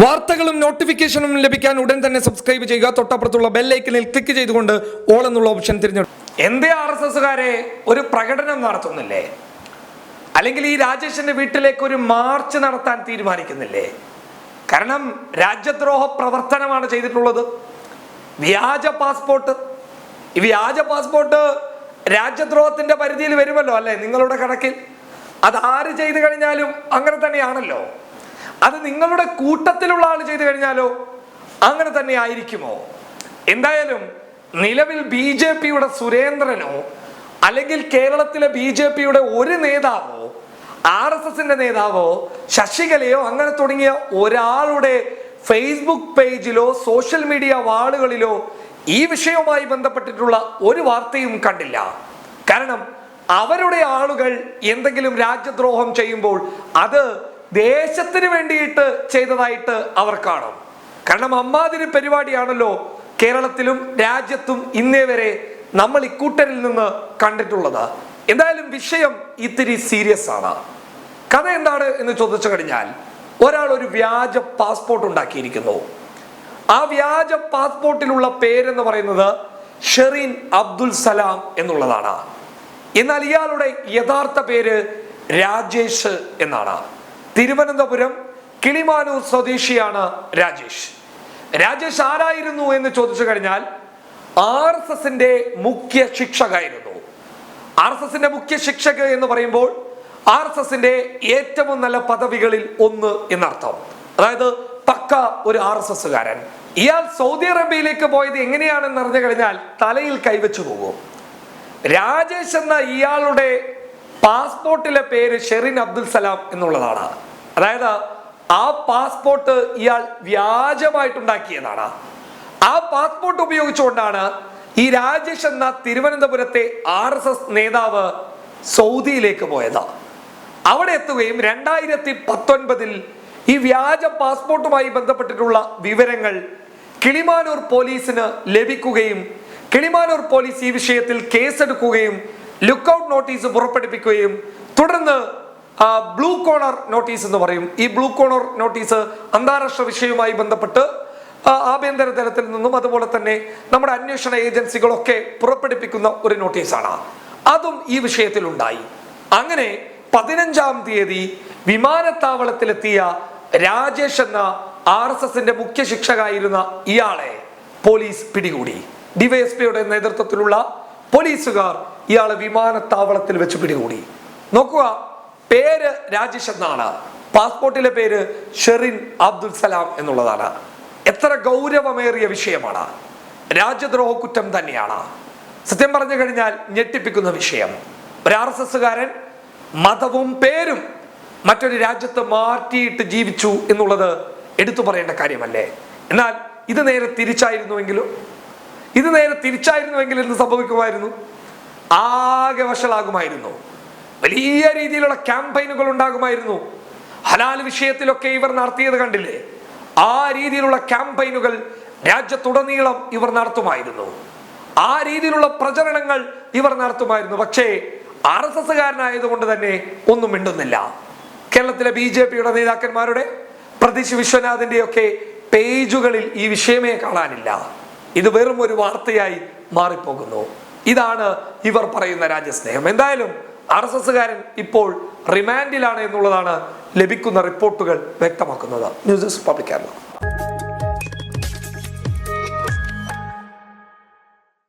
വാർത്തകളും നോട്ടിഫിക്കേഷനും ലഭിക്കാൻ ഉടൻ തന്നെ സബ്സ്ക്രൈബ് ചെയ്യുക. തൊട്ടപ്പുറത്തുള്ള ബെല്ലൈക്കനിൽ ക്ലിക്ക് ചെയ്തുകൊണ്ട് ഓൾ എന്നുള്ള ഓപ്ഷൻ തിരഞ്ഞെടുക്കും എന്തേ ആർ എസ് എസുകാരെ ഒരു പ്രകടനം നടത്തുന്നില്ലേ? അല്ലെങ്കിൽ ഈ രാജേഷിന്റെ വീട്ടിലേക്ക് ഒരു മാർച്ച് നടത്താൻ തീരുമാനിക്കുന്നില്ലേ? കാരണം രാജ്യദ്രോഹ പ്രവർത്തനമാണ് ചെയ്തിട്ടുള്ളത്. വ്യാജ പാസ്പോർട്ട് ഈ വ്യാജ പാസ്പോർട്ട് രാജ്യദ്രോഹത്തിന്റെ പരിധിയിൽ വരുമല്ലോ അല്ലെ നിങ്ങളുടെ കണക്കിൽ? അത് ആര് ചെയ്തു കഴിഞ്ഞാലും അങ്ങനെ തന്നെയാണല്ലോ. അത് നിങ്ങളുടെ കൂട്ടത്തിലുള്ള ആൾ ചെയ്തു കഴിഞ്ഞാലോ അങ്ങനെ തന്നെ ആയിരിക്കുമോ? എന്തായാലും നിലവിൽ ബി ജെ പിയുടെ സുരേന്ദ്രനോ അല്ലെങ്കിൽ കേരളത്തിലെ ബി ജെ പിയുടെ ഒരു നേതാവോ ആർ എസ് എസിന്റെ നേതാവോ ശശികലയോ അങ്ങനെ തുടങ്ങിയ ഒരാളുടെ ഫേസ്ബുക്ക് പേജിലോ സോഷ്യൽ മീഡിയ വാളുകളിലോ ഈ വിഷയവുമായി ബന്ധപ്പെട്ടിട്ടുള്ള ഒരു വാർത്തയും കണ്ടില്ല. കാരണം അവരുടെ ആളുകൾ എന്തെങ്കിലും രാജ്യദ്രോഹം ചെയ്യുമ്പോൾ അത് ദേശത്തിന് വേണ്ടിയിട്ട് ചെയ്തതായിട്ട് അവർ കാണും. കാരണം അമ്മാതിരി പരിപാടിയാണല്ലോ കേരളത്തിലും രാജ്യത്തും ഇന്നേ വരെ നമ്മൾ ഇക്കൂട്ടരിൽ നിന്ന് കണ്ടിട്ടുള്ളത്. എന്തായാലും വിഷയം ഇത്തിരി സീരിയസ് ആണ്. കഥ എന്താണ് എന്ന് ചോദിച്ചു കഴിഞ്ഞാൽ ഒരാൾ ഒരു വ്യാജ പാസ്പോർട്ട് ഉണ്ടാക്കിയിരിക്കുന്നു. ആ വ്യാജ പാസ്പോർട്ടിലുള്ള പേരെന്ന് പറയുന്നത് ഷെറീൻ അബ്ദുൽ സലാം എന്നുള്ളതാണ്. എന്നാൽ ഇയാളുടെ യഥാർത്ഥ പേര് രാജേഷ് എന്നാണ്. തിരുവനന്തപുരം കിളിമാനൂർ സ്വദേശിയാണ് രാജേഷ്. രാജേഷ് ആരായിരുന്നു എന്ന് ചോദിച്ചു കഴിഞ്ഞാൽ ആർ എസ് എസിന്റെ മുഖ്യ ശിക്ഷകായിരുന്നു ആർ എസ് എസിന്റെ മുഖ്യ ശിക്ഷക എന്ന് പറയുമ്പോൾ ആർ എസ് എസിന്റെ ഏറ്റവും നല്ല പദവികളിൽ ഒന്ന് എന്നർത്ഥം. അതായത് പക്ക ഒരു ആർ എസ് എസ്സുകാരൻ. ഇയാൾ സൗദി അറേബ്യയിലേക്ക് പോയത് എങ്ങനെയാണെന്ന് അറിഞ്ഞു കഴിഞ്ഞാൽ തലയിൽ കൈവച്ചു പോകും. രാജേഷ് എന്ന ഇയാളുടെ പാസ്പോർട്ടിലെ പേര് ഷെറിൻ അബ്ദുൽ സലാം എന്നുള്ളതാണ്. അതായത് ആ പാസ്പോർട്ട് ഇയാൾ വ്യാജമായിട്ടുണ്ടാക്കിയതാണ് ആ പാസ്പോർട്ട് ഉപയോഗിച്ചുകൊണ്ടാണ് ഈ രാജേഷ് എന്ന തിരുവനന്തപുരത്തെ ആർ എസ് എസ് നേതാവ് സൗദിയിലേക്ക് പോയത്. അവിടെ എത്തുകയും രണ്ടായിരത്തി പത്തൊൻപതിൽ ഈ വ്യാജ പാസ്പോർട്ടുമായി ബന്ധപ്പെട്ടിട്ടുള്ള വിവരങ്ങൾ കിളിമാനൂർ പോലീസിന് ലഭിക്കുകയും കിളിമാനൂർ പോലീസ് ഈ വിഷയത്തിൽ കേസെടുക്കുകയും ലുക്കൌട്ട് നോട്ടീസ് പുറപ്പെടുവിക്കുകയും തുടർന്ന് ബ്ലൂ കോണർ നോട്ടീസ് എന്ന് പറയും. ഈ ബ്ലൂ കോണർ നോട്ടീസ് അന്താരാഷ്ട്ര വിഷയവുമായി ബന്ധപ്പെട്ട് ആഭ്യന്തര തലത്തിൽ നിന്നും അതുപോലെ തന്നെ നമ്മുടെ അന്വേഷണ ഏജൻസികളൊക്കെ പുറപ്പെടുപ്പിക്കുന്ന ഒരു നോട്ടീസാണ് അതും ഈ വിഷയത്തിൽ ഉണ്ടായി അങ്ങനെ പതിനഞ്ചാം തീയതി വിമാനത്താവളത്തിലെത്തിയ രാജേഷ് എന്ന ആർ എസ് എസിന്റെ മുഖ്യ ശിക്ഷകായിരുന്ന ഇയാളെ പോലീസ് പിടികൂടി. ഡിവൈഎസ്പിയുടെ നേതൃത്വത്തിലുള്ള പോലീസുകാർ ഇയാളെ വിമാനത്താവളത്തിൽ വെച്ച് പിടികൂടി. നോക്കുക പേര് രാജേഷ് എന്നാണ്. പാസ്പോർട്ടിലെ പേര് ഷെറിൻ അബ്ദുൽ സലാം എന്നുള്ളതാണ്. എത്ര ഗൗരവമേറിയ വിഷയമാണ്. രാജ്യദ്രോഹ കുറ്റം തന്നെയാണ്. സത്യം പറഞ്ഞു കഴിഞ്ഞാൽ ഞെട്ടിപ്പിക്കുന്ന വിഷയം. ഒരു ആർ എസ് എസ്സുകാരൻ മതവും പേരും മറ്റൊരു രാജ്യത്ത് മാറ്റിയിട്ട് ജീവിച്ചു എന്നുള്ളത് എടുത്തു പറയേണ്ട കാര്യമല്ലേ? എന്നാൽ ഇത് നേരെ തിരിച്ചായിരുന്നുവെങ്കിലും ഇത് നേരെ തിരിച്ചായിരുന്നുവെങ്കിൽ എന്ത് സംഭവിക്കുമായിരുന്നു? ആകെ വഷളാകുമായിരുന്നു. വലിയ രീതിയിലുള്ള ക്യാമ്പയിനുകൾ ഉണ്ടാകുമായിരുന്നു. ഹലാൽ വിഷയത്തിലൊക്കെ ഇവർ നടത്തിയത് കണ്ടില്ലേ? ആ രീതിയിലുള്ള ക്യാമ്പയിനുകൾ രാജ്യത്തുടനീളം ഇവർ നടത്തുമായിരുന്നു. ആ രീതിയിലുള്ള പ്രചരണങ്ങൾ ഇവർ നടത്തുമായിരുന്നു. പക്ഷേ ആർ എസ് എസ്സുകാരനായതുകൊണ്ട് തന്നെ ഒന്നും മിണ്ടുന്നില്ല. കേരളത്തിലെ ബി ജെ പിയുടെ നേതാക്കന്മാരുടെ പ്രതീഷ് വിശ്വനാഥിന്റെയൊക്കെ പേജുകളിൽ ഈ വിഷയമേ കാണാനില്ല. ഇത് വെറും ഒരു വാർത്തയായി മാറിപ്പോകുന്നു. ഇതാണ് ഇവർ പറയുന്ന രാജ്യസ്നേഹം. എന്തായാലും ആർ എസ് എസ്സുകാരൻ ഇപ്പോൾ റിമാൻഡിലാണ് എന്നുള്ളതാണ് ലഭിക്കുന്ന റിപ്പോർട്ടുകൾ വ്യക്തമാക്കുന്നത്. News desk public Kerala.